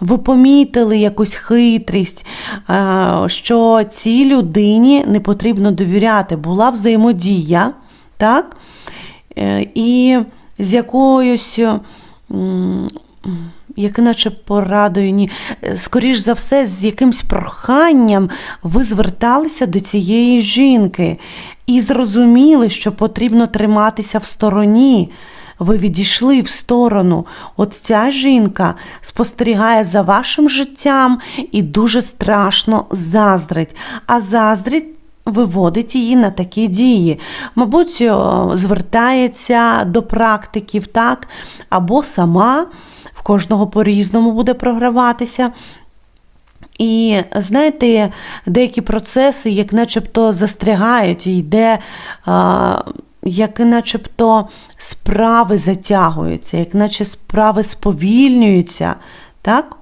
ви помітили якусь хитрість, що цій людині не потрібно довіряти. Була взаємодія, так? Е, І з якоюсь, як наче порадою, ні, скоріш за все, з якимсь проханням ви зверталися до цієї жінки і зрозуміли, що потрібно триматися в стороні. Ви відійшли в сторону. От ця жінка спостерігає за вашим життям і дуже страшно заздрить. А заздрить виводить її на такі дії. Мабуть, звертається до практиків, так, або сама в кожного по-різному буде програватися. І знаєте, деякі процеси, як начебто застрягають, і йде, а, як начебто справи затягуються, як наче справи сповільнюються. Так?